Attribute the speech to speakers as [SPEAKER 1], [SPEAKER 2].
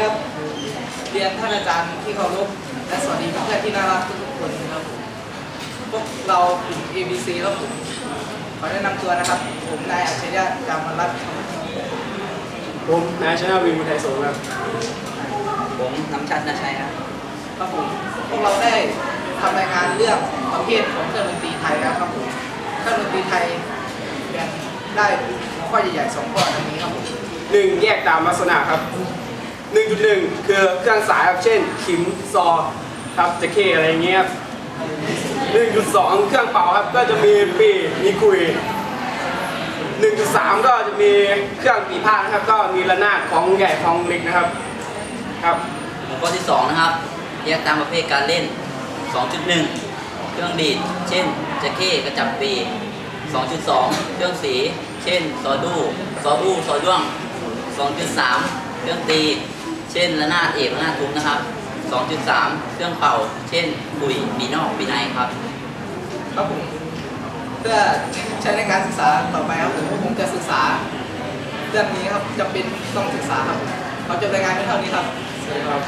[SPEAKER 1] ครับเรียนท่านอาจารย์ที่เคารพและสวัสดีเพื่อนๆที่น่ารักทุกๆคนนะครับพวกเรากลุ่ม ABC ครับผมขอแนะนำตัวนะครับ ผมนายอัจฉริยะจามรัตน์ครับ
[SPEAKER 2] ผมนายชนะวินมุทัยสงฆ์ครับ
[SPEAKER 3] ผมน้ำชัดนะชัยครับ
[SPEAKER 1] ครับผมพวกเราได้ทำรายงานเรื่องประเภทของเครื่องดนตรีไทยแล้วครับผมเครื่องดนตรีไทยแบ่งได้หัวข้อใหญ่ๆสองข้อดังนี้ครับผม
[SPEAKER 2] หนึ่งแยกตามลักษณะครับ 1.1 คือเครื่องสายครับเช่นขิมซอครับจะเคอะไรเงี้ย1.2 เครื่องเป่าครับก็จะมีปีมีกุย1.3 ก็จะมีเครื่องปีพานะครับ ก็มีระนาดของใหญ่ของเล็กนะครับครับ
[SPEAKER 3] หัวข้อที่ 2 นะครับแยกตามประเภทการเล่น 2.1 เครื่องดีด เช่นจะเข้กระจับปี 2.2 เครื่องสี เช่น ซอดู ซอบูซอด้วง 2.3 เครื่องตี เช่นระนาดเอกระนาดทุบนะครับ 2.3 เครื่องเป่า เช่นปุยปีนอกปีในครับ
[SPEAKER 1] ครับผมเพื่อใช้ในการศึกษาต่อไปครับผมผมจะศึกษาเรื่องนี้ครับจะเป็นต้องศึกษาครับเขาจะรายงานไม่เท่านี้ครับ
[SPEAKER 2] ครับ